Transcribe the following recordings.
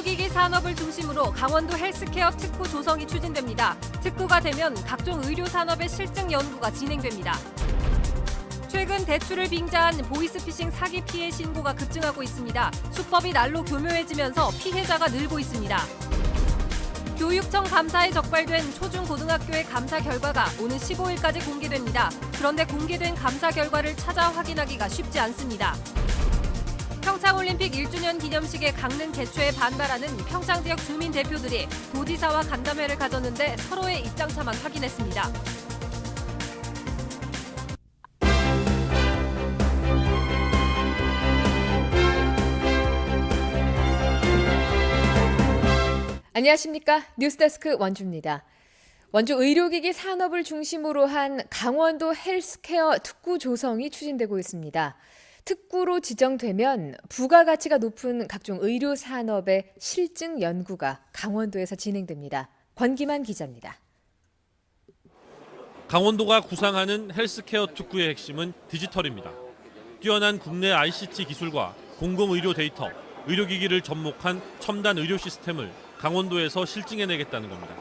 의료기기 산업을 중심으로 강원도 헬스케어 특구 조성이 추진됩니다. 특구가 되면 각종 의료 산업의 실증 연구가 진행됩니다. 최근 대출을 빙자한 보이스피싱 사기 피해 신고가 급증하고 있습니다. 수법이 날로 교묘해지면서 피해자가 늘고 있습니다. 교육청 감사에 적발된 초중고등학교의 감사 결과가 오는 15일까지 공개됩니다. 그런데 공개된 감사 결과를 찾아 확인하기가 쉽지 않습니다. 평창올림픽 1주년 기념식의 강릉 개최에 반발하는 평창 지역 주민 대표들이 도지사와 간담회를 가졌는데 서로의 입장차만 확인했습니다. 안녕하십니까. 뉴스데스크 원주입니다. 원주 의료기기 산업을 중심으로 한 강원도 헬스케어 특구 조성이 추진되고 있습니다. 특구로 지정되면 부가가치가 높은 각종 의료 산업의 실증 연구가 강원도에서 진행됩니다. 권기만 기자입니다. 강원도가 구상하는 헬스케어 특구의 핵심은 디지털입니다. 뛰어난 국내 ICT 기술과 공공의료 데이터, 의료기기를 접목한 첨단 의료 시스템을 강원도에서 실증해내겠다는 겁니다.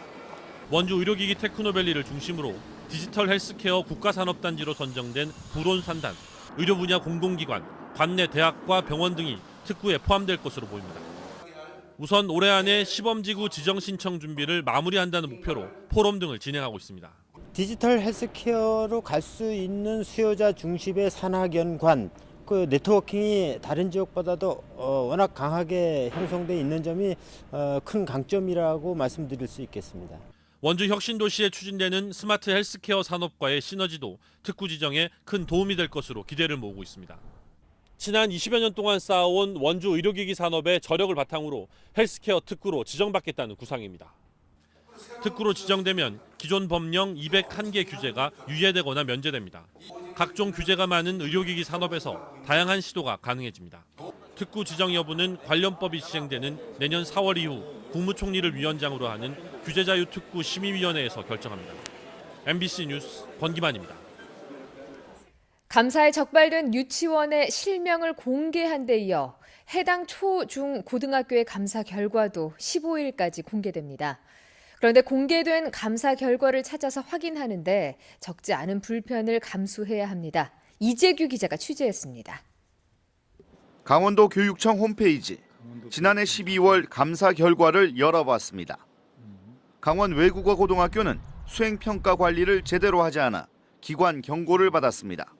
원주 의료기기 테크노밸리를 중심으로 디지털 헬스케어 국가산업단지로 선정된 불온산단, 의료 분야 공공기관, 관내 대학과 병원 등이 특구에 포함될 것으로 보입니다. 우선 올해 안에 시범지구 지정 신청 준비를 마무리한다는 목표로 포럼 등을 진행하고 있습니다. 디지털 헬스케어로 갈 수 있는 수요자 중심의 산학연관 그 네트워킹이 다른 지역보다도 어, 워낙 강하게 형성돼 있는 점이 어, 큰 강점이라고 말씀드릴 수 있겠습니다. 원주 혁신도시에 추진되는 스마트 헬스케어 산업과의 시너지도 특구 지정에 큰 도움이 될 것으로 기대를 모으고 있습니다. 지난 20여 년 동안 쌓아온 원주 의료기기 산업의 저력을 바탕으로 헬스케어 특구로 지정받겠다는 구상입니다. 특구로 지정되면 기존 법령 201개 규제가 유예되거나 면제됩니다. 각종 규제가 많은 의료기기 산업에서 다양한 시도가 가능해집니다. 특구 지정 여부는 관련법이 시행되는 내년 4월 이후 국무총리를 위원장으로 하는 규제자유 특구 심의위원회에서 결정합니다. MBC 뉴스 권기만입니다. 감사에 적발된 유치원의 실명을 공개한 데 이어 해당 초, 중, 고등학교의 감사 결과도 15일까지 공개됩니다. 그런데 공개된 감사 결과를 찾아서 확인하는데 적지 않은 불편을 감수해야 합니다. 이재규 기자가 취재했습니다. 강원도 교육청 홈페이지 지난해 12월 감사 결과를 열어봤습니다. 강원 외국어 고등학교는 수행평가 관리를 제대로 하지 않아 기관 경고를 받았습니다.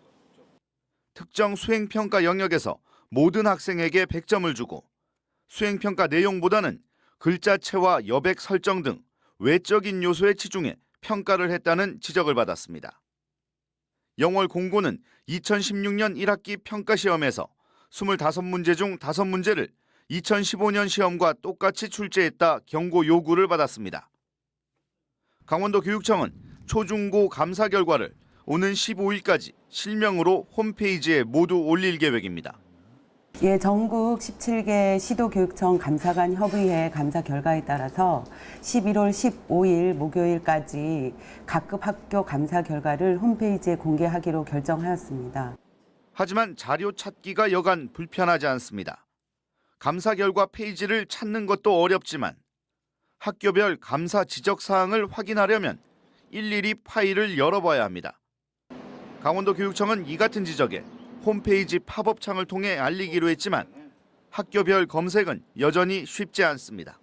특정 수행평가 영역에서 모든 학생에게 100점을 주고 수행평가 내용보다는 글자체와 여백 설정 등 외적인 요소에 치중해 평가를 했다는 지적을 받았습니다. 영월 공고는 2016년 1학기 평가 시험에서 25문제 중 5문제를 2015년 시험과 똑같이 출제했다 경고 요구를 받았습니다. 강원도 교육청은 초중고 감사 결과를 오는 15일까지 실명으로 홈페이지에 모두 올릴 계획입니다. 예, 전국 17개 시도교육청 감사관 협의회 감사 결과에 따라서 11월 15일 목요일까지 각급 학교 감사 결과를 홈페이지에 공개하기로 결정하였습니다. 하지만 자료 찾기가 여간 불편하지 않습니다. 감사 결과 페이지를 찾는 것도 어렵지만 학교별 감사 지적 사항을 확인하려면 일일이 파일을 열어봐야 합니다. 강원도 교육청은 이 같은 지적에 홈페이지 팝업 창을 통해 알리기로 했지만 학교별 검색은 여전히 쉽지 않습니다.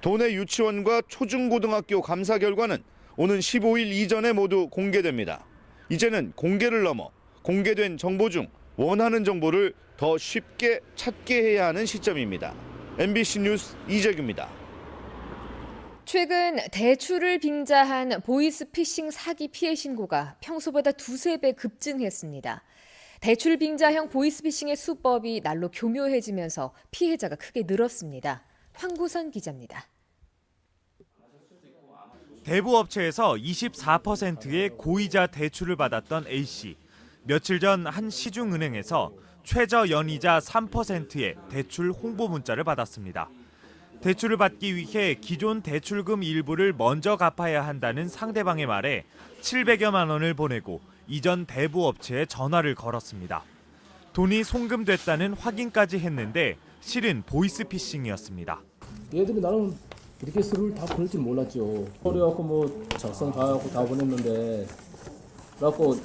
도내 유치원과 초중고등학교 감사 결과는 오는 15일 이전에 모두 공개됩니다. 이제는 공개를 넘어 공개된 정보 중 원하는 정보를 더 쉽게 찾게 해야 하는 시점입니다. MBC 뉴스 이재규입니다. 최근 대출을 빙자한 보이스피싱 사기 피해 신고가 평소보다 두세 배 급증했습니다. 대출 빙자형 보이스피싱의 수법이 날로 교묘해지면서 피해자가 크게 늘었습니다. 황구선 기자입니다. 대부 업체에서 24%의 고이자 대출을 받았던 A씨. 며칠 전 한 시중은행에서 최저 연이자 3%의 대출 홍보 문자를 받았습니다. 대출을 받기 위해 기존 대출금 일부를 먼저 갚아야 한다는 상대방의 말에 700여만 원을 보내고 이전 대부 업체에 전화를 걸었습니다. 돈이 송금됐다는 확인까지 했는데 실은 보이스피싱이었습니다. 얘들이 나는 이렇게 서류를 다 보낼 줄 몰랐죠. 그래갖고 뭐 작성 다 하고 다 보냈는데 그래갖고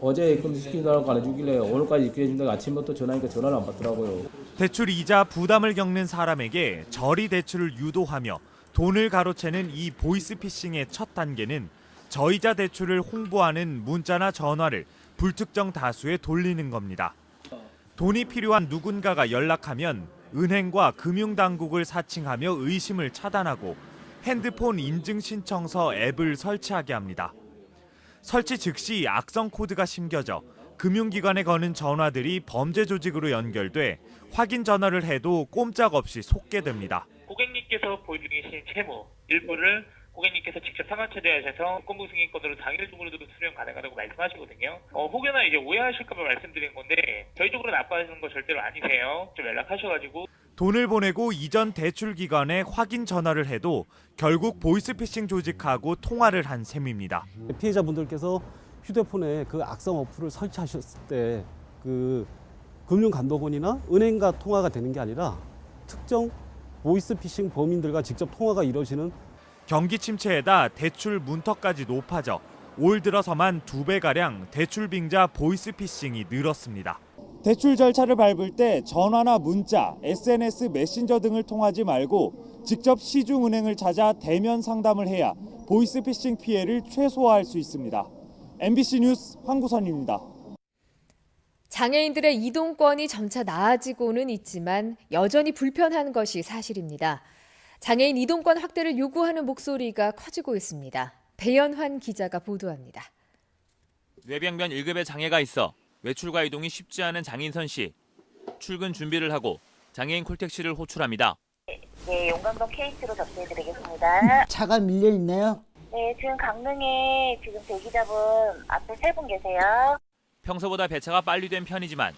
어제 입금시키다고 안 해주길래 오늘까지 입금해준다고 아침부터 전화하니까 전화를 안 받더라고요. 대출 이자 부담을 겪는 사람에게 저리 대출을 유도하며 돈을 가로채는 이 보이스피싱의 첫 단계는 저이자 대출을 홍보하는 문자나 전화를 불특정 다수에 돌리는 겁니다. 돈이 필요한 누군가가 연락하면 은행과 금융당국을 사칭하며 의심을 차단하고 핸드폰 인증 신청서 앱을 설치하게 합니다. 설치 즉시 악성 코드가 심겨져 금융기관에 거는 전화들이 범죄 조직으로 연결돼 확인 전화를 해도 꼼짝없이 속게 됩니다. 고객님께서 중이신 채무 일부를 고객님께서 직접 상환처리하셔서 공부승인권으로 당일 중으로도 수령 가능하다고 말씀하시거든요. 어, 혹여나 이제 오해하실까봐 말씀드린 건데 저희 쪽으로 나빠지는 거 절대로 아니세요. 좀 연락하셔가지고 돈을 보내고 이전 대출 기관에 확인 전화를 해도 결국 보이스피싱 조직하고 통화를 한 셈입니다. 피해자분들께서 휴대폰에 그 악성 어플을 설치하셨을 때 그 금융감독원이나 은행과 통화가 되는 게 아니라 특정 보이스피싱 범인들과 직접 통화가 이루어지는 경기 침체에다 대출 문턱까지 높아져 올 들어서만 두 배가량 대출 빙자 보이스피싱이 늘었습니다. 대출 절차를 밟을 때 전화나 문자, SNS 메신저 등을 통하지 말고 직접 시중은행을 찾아 대면 상담을 해야 보이스피싱 피해를 최소화할 수 있습니다. MBC 뉴스 황구선입니다. 장애인들의 이동권이 점차 나아지고는 있지만 여전히 불편한 것이 사실입니다. 장애인 이동권 확대를 요구하는 목소리가 커지고 있습니다. 배연환 기자가 보도합니다. 뇌병변 1급의 장애가 있어 외출과 이동이 쉽지 않은 장인선 씨. 출근 준비를 하고 장애인 콜택시를 호출합니다. 네, 용광동 케이스로 접수해드리겠습니다. 차가 밀려 있네요. 네, 지금 강릉에 지금 대기자분 앞에 세 분 계세요. 평소보다 배차가 빨리 된 편이지만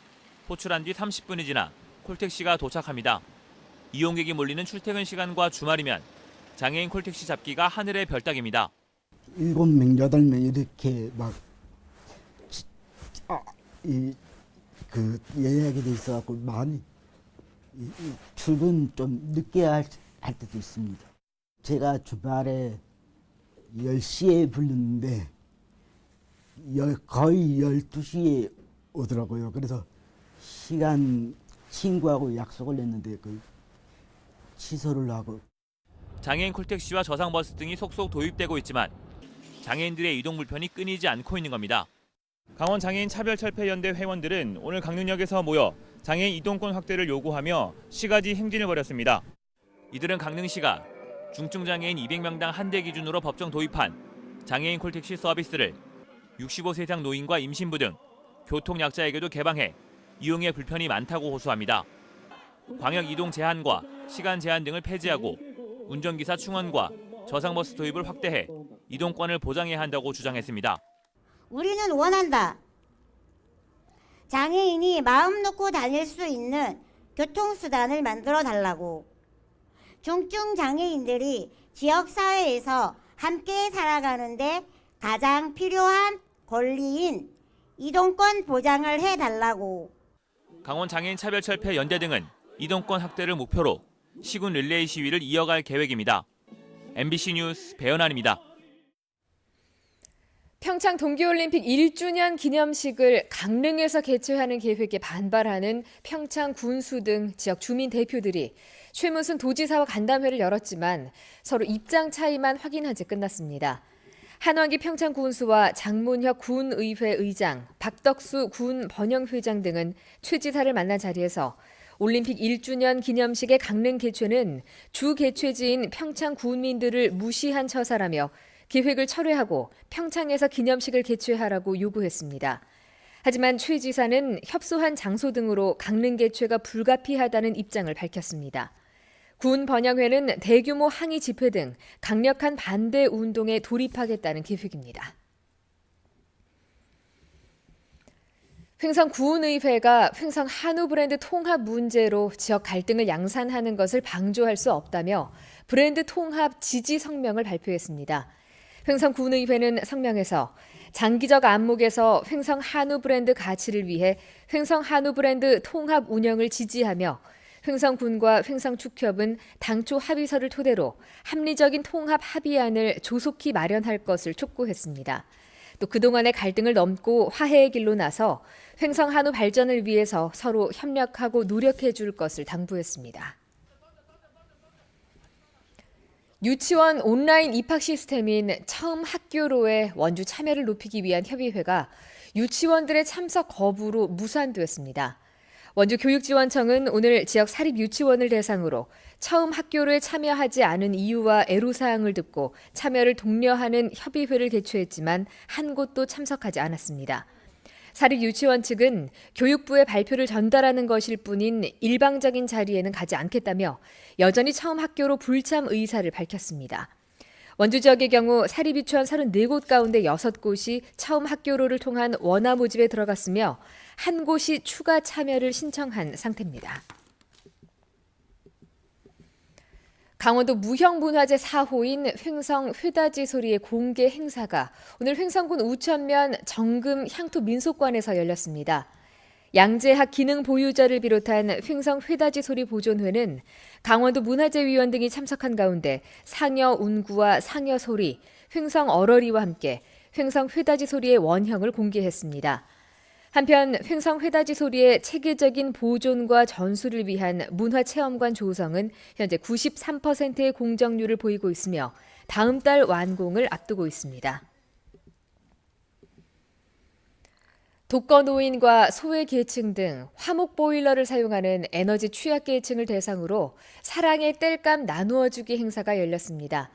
호출한 뒤 30분이 지나 콜택시가 도착합니다. 이용객이 몰리는 출퇴근 시간과 주말이면 장애인 콜택시 잡기가 하늘의 별따기입니다. 일곱 명, 여덟 명 이렇게 막, 아, 이, 그 예약이 돼 있어갖고 많이 이, 이 출근 좀 늦게 할, 할 때도 있습니다. 제가 주말에 10시에 불렀는데 열, 거의 12시에 오더라고요. 그래서 시간 친구하고 약속을 했는데 그 취소를 하고 장애인 콜택시와 저상버스 등이 속속 도입되고 있지만 장애인들의 이동 불편이 끊이지 않고 있는 겁니다. 강원 장애인 차별철폐연대 회원들은 오늘 강릉역에서 모여 장애인 이동권 확대를 요구하며 시가지 행진을 벌였습니다. 이들은 강릉시가 중증 장애인 200명당 한 대 기준으로 법정 도입한 장애인 콜택시 서비스를 65세 이상 노인과 임신부 등 교통 약자에게도 개방해 이용에 불편이 많다고 호소합니다. 광역 이동 제한과 시간 제한 등을 폐지하고 운전기사 충원과 저상버스 도입을 확대해 이동권을 보장해야 한다고 주장했습니다. 우리는 원한다. 장애인이 마음 놓고 다닐 수 있는 교통수단을 만들어 달라고. 중증 장애인들이 지역사회에서 함께 살아가는데 가장 필요한 권리인 이동권 보장을 해달라고. 강원 장애인 차별 철폐 연대 등은 이동권 확대를 목표로 시군 릴레이 시위를 이어갈 계획입니다. MBC 뉴스 배현환입니다. 평창 동계올림픽 1주년 기념식을 강릉에서 개최하는 계획에 반발하는 평창 군수 등 지역 주민 대표들이 최문순 도지사와 간담회를 열었지만 서로 입장 차이만 확인한 채 끝났습니다. 한원기 평창 군수와 장문혁 군의회 의장, 박덕수 군 번영회장 등은 최 지사를 만난 자리에서 올림픽 1주년 기념식의 강릉 개최는 주 개최지인 평창 군민들을 무시한 처사라며 계획을 철회하고 평창에서 기념식을 개최하라고 요구했습니다. 하지만 최 지사는 협소한 장소 등으로 강릉 개최가 불가피하다는 입장을 밝혔습니다. 군 번영회는 대규모 항의 집회 등 강력한 반대 운동에 돌입하겠다는 계획입니다. 횡성 구의회가 횡성 한우 브랜드 통합 문제로 지역 갈등을 양산하는 것을 방조할 수 없다며 브랜드 통합 지지 성명을 발표했습니다. 횡성 구의회는 성명에서 장기적 안목에서 횡성 한우 브랜드 가치를 위해 횡성 한우 브랜드 통합 운영을 지지하며 횡성군과 횡성축협은 당초 합의서를 토대로 합리적인 통합 합의안을 조속히 마련할 것을 촉구했습니다. 또 그동안의 갈등을 넘고 화해의 길로 나서 횡성 한우 발전을 위해서 서로 협력하고 노력해 줄 것을 당부했습니다. 유치원 온라인 입학 시스템인 처음 학교로의 원주 참여를 높이기 위한 협의회가 유치원들의 참석 거부로 무산됐습니다. 원주 교육지원청은 오늘 지역 사립 유치원을 대상으로 처음 학교로에 참여하지 않은 이유와 애로사항을 듣고 참여를 독려하는 협의회를 개최했지만 한 곳도 참석하지 않았습니다. 사립 유치원 측은 교육부의 발표를 전달하는 것일 뿐인 일방적인 자리에는 가지 않겠다며 여전히 처음 학교로 불참 의사를 밝혔습니다. 원주 지역의 경우 사립 유치원 34곳 가운데 6곳이 처음 학교로를 통한 원화 모집에 들어갔으며 한 곳이 추가 참여를 신청한 상태입니다. 강원도 무형문화재 4호인 횡성 회다지 소리의 공개 행사가 오늘 횡성군 우천면 정금 향토 민속관에서 열렸습니다. 양재학 기능 보유자를 비롯한 횡성 회다지 소리 보존회는 강원도 문화재위원 등이 참석한 가운데 상여 운구와 상여 소리, 횡성 얼얼이와 함께 횡성 회다지 소리의 원형을 공개했습니다. 한편 횡성 회다지 소리의 체계적인 보존과 전수를 위한 문화체험관 조성은 현재 93%의 공정률을 보이고 있으며 다음 달 완공을 앞두고 있습니다. 독거 노인과 소외 계층 등 화목 보일러를 사용하는 에너지 취약 계층을 대상으로 사랑의 땔감 나누어 주기 행사가 열렸습니다.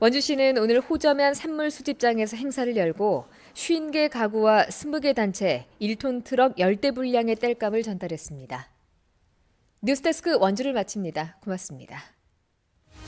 원주시는 오늘 호저면 산물 수집장에서 행사를 열고 50개 가구와 20개 단체 1톤 트럭 10대 분량의 땔감을 전달했습니다. 뉴스데스크 원주를 마칩니다. 고맙습니다.